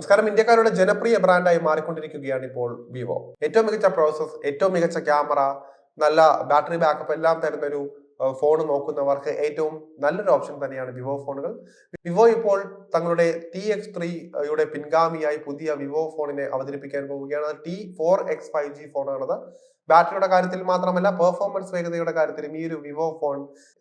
നമസ്കാരം. ഇന്ത്യക്കാരുടെ ജനപ്രിയ ബ്രാൻഡായി മാറിക്കൊണ്ടിരിക്കുകയാണ് ഇപ്പോൾ വിവോ. ഏറ്റവും മികച്ച പ്രോസസ് ഏറ്റവും മികച്ച ക്യാമറ നല്ല ബാറ്ററി ബാക്കപ്പ് എല്ലാം തരുന്നൊരു ഫോൺ നോക്കുന്നവർക്ക് ഏറ്റവും നല്ലൊരു ഓപ്ഷൻ തന്നെയാണ് വിവോ ഫോണുകൾ. വിവോ ഇപ്പോൾ തങ്ങളുടെ ടി എക്സ് ത്രീയുടെ പിൻഗാമിയായി പുതിയ വിവോ ഫോണിനെ അവതരിപ്പിക്കാൻ പോവുകയാണ്. T four X five G ഫോണാണത്. ബാറ്ററിയുടെ കാര്യത്തിൽ മാത്രമല്ല പെർഫോമൻസ് വേഗതയുടെ കാര്യത്തിലും ഈ ഒരു വിവോ ഫോൺ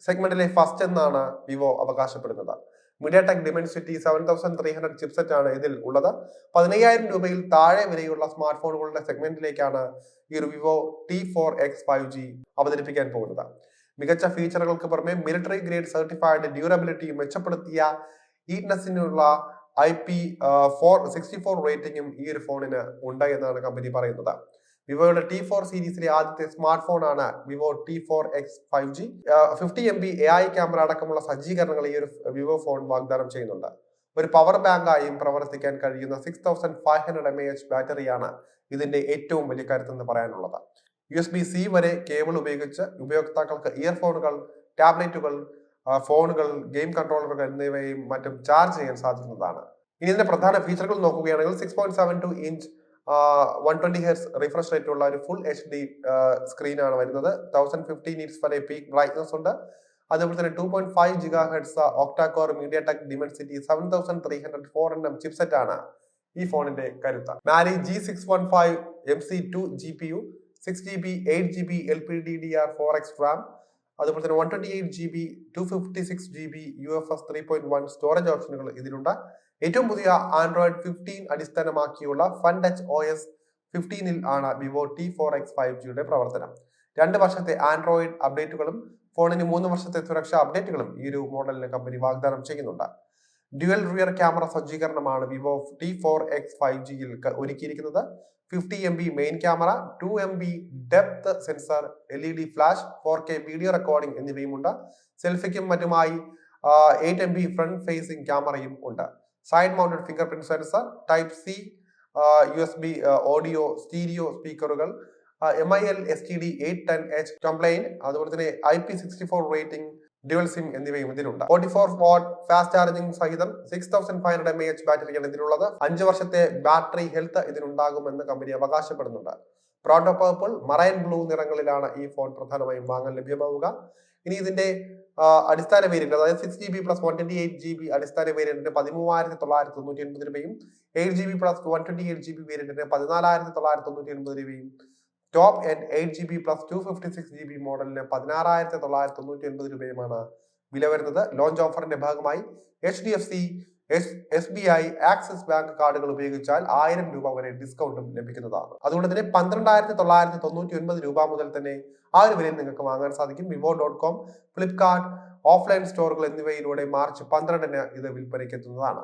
സെഗ്മെന്റിലെ ഫസ്റ്റ് എന്നാണ് വിവോ അവകാശപ്പെടുന്നത്. MediaTek Dimensity seven thousand three hundred chipset ആണ് ഇതിൽ ഉള്ളത്. പതിനയ്യായിരം രൂപയിൽ താഴെ വിലയുള്ള സ്മാർട്ട് ഫോണുകളുടെ സെഗ്മെന്റിലേക്കാണ് ഈ റിവിവോ Vivo T four X five G അവതരിപ്പിക്കാൻ പോകുന്നത്. മികച്ച ഫീച്ചറുകൾക്ക് പുറമെ മിലിറ്ററി ഗ്രേഡ് സർട്ടിഫൈഡ് ഡ്യൂറബിലിറ്റി മെച്ചപ്പെടുത്തിയ ഈറ്റ്നസിനുള്ള I P four sixty four റേറ്റിംഗും ഈ ഒരു ഫോണിന് ഉണ്ട് എന്നാണ് കമ്പനി പറയുന്നത്. വിവോയുടെ ടി ഫോർ സീരീസിലെ ആദ്യത്തെ സ്മാർട്ട് ഫോൺ ആണ് Vivo T four X five G fifty M B A I camera അടക്കമുള്ള സജ്ജീകരണങ്ങൾ ഈ ഒരു വിവോ ഫോൺ വാഗ്ദാനം ചെയ്യുന്നുണ്ട്. ഒരു പവർ ബാങ്കായും പ്രവർത്തിക്കാൻ കഴിയുന്ന six thousand five hundred M A H ബാറ്ററിയാണ് ഇതിന്റെ ഏറ്റവും വലിയ കരുത്തെന്ന് പറയാനുള്ളത്. യു എസ് ബി സി വരെ കേബിൾ ഉപയോഗിച്ച് ഉപയോക്താക്കൾക്ക് ഇയർഫോണുകൾ ടാബ്ലറ്റുകൾ ഫോണുകൾ ഗെയിം കൺട്രോളറുകൾ എന്നിവയും മറ്റും ചാർജ് ചെയ്യാൻ സാധിക്കുന്നതാണ്. ഇനി ഇതിന്റെ പ്രധാന ഫീച്ചറുകൾ നോക്കുകയാണെങ്കിൽ six point seven two inch one twenty hertz refresh rate ഉള്ള ഒരു ഫുൾ എച്ച് ഡി സ്ക്രീനാണ് വരുന്നത്. തൗസൻഡ് ഫിഫ്റ്റി നീറ്റ്സ് വരെ പീക്ക് ബ്രൈറ്റ്നസ് ഉണ്ട്. അതുപോലെ തന്നെ two point five giga hertz octa core MediaTek Dimensity seven thousand three hundred four N M chipset ആണ് ഈ ഫോണിന്റെ കരുത്ത്. Mali G six one five M C two G P U six G B eight G B L P D D R four X RAM അതുപോലെ തന്നെ one twenty eight G B two fifty six G B U F S three point one storage ഓപ്ഷനുകൾ ഇതിലുണ്ട്. ഏറ്റവും പുതിയ Android fifteen അടിസ്ഥാനമാക്കിയുള്ള Funtouch O S ഫിഫ്റ്റീനിൽ ആണ് Vivo T four X five ജിയുടെ പ്രവർത്തനം. രണ്ട് വർഷത്തെ ആൻഡ്രോയിഡ് അപ്ഡേറ്റുകളും ഫോണിന് മൂന്ന് വർഷത്തെ സുരക്ഷാ അപ്ഡേറ്റുകളും ഈ ഒരു മോഡലിന് കമ്പനി വാഗ്ദാനം ചെയ്യുന്നുണ്ട്. Dual rear camera സജ്ജീകരണമാണ് Vivo T four X five ജിയിൽ ഒരുക്കിയിരിക്കുന്നത്. Fifty M B main camera two M B depth sensor L E D flash four K video recording എന്നിവയുമുണ്ട്. സെൽഫിക്കും മറ്റുമായി eight M B front facing ക്യാമറയും ഉണ്ട്. Side mounted fingerprint sensor type C U S B audio stereo സ്പീക്കറുകൾ M I L S T D eight ten H compliant അതുപോലെ തന്നെ I P sixty four rating dual SIM എന്നിവയും ഇതിലുണ്ട്. Forty four watt fast charging സഹിതം six thousand five hundred M H ബാറ്ററിയാണ് ഇതിനുള്ളത് അഞ്ച് വർഷത്തെ battery health ഇതിനുണ്ടാകുമെന്ന് കമ്പനി അവകാശപ്പെടുന്നുണ്ട്. പ്രോട്ടോ പേർപ്പിൾ മറൈൻ ബ്ലൂ നിറങ്ങളിലാണ് ഈ ഫോൺ പ്രധാനമായും വാങ്ങാൻ ലഭ്യമാവുക. ഇനി ഇതിന്റെ അടിസ്ഥാന വേരിയന്റ് അതായത് six G B plus one twenty eight G B അടിസ്ഥാന വേരിയന്റിന് പതിമൂവായിരത്തി തൊള്ളായിരത്തി തൊണ്ണൂറ്റി എൺപത് രൂപയും eight G B plus one twenty eight G B വേരിയന്റിന് പതിനാലായിരത്തി തൊള്ളായിരത്തി തൊണ്ണൂറ്റി എൺപത് രൂപയും top end eight G B plus two fifty six G B മോഡലിന് പതിനാറായിരത്തി തൊള്ളായിരത്തി തൊണ്ണൂറ്റി ഒൻപത് രൂപയുമാണ് വില വരുന്നത്. ലോഞ്ച് ഓഫറിന്റെ ഭാഗമായി H D F C S B I Axis bank കാർഡുകൾ ഉപയോഗിച്ചാൽ ആയിരം രൂപ വരെ ഡിസ്കൗണ്ടും ലഭിക്കുന്നതാണ്. അതുകൊണ്ട് തന്നെ പന്ത്രണ്ടായിരത്തി തൊള്ളായിരത്തി തൊണ്ണൂറ്റി ഒൻപത് രൂപ മുതൽ തന്നെ ആ ഒരു വിലയിൽ നിങ്ങൾക്ക് വാങ്ങാൻ സാധിക്കും. Vivo dot com Flipkart offline സ്റ്റോറുകൾ എന്നിവയിലൂടെ മാർച്ച് പന്ത്രണ്ടിന് ഇത് വിൽപ്പനയ്ക്ക് എത്തുന്നതാണ്.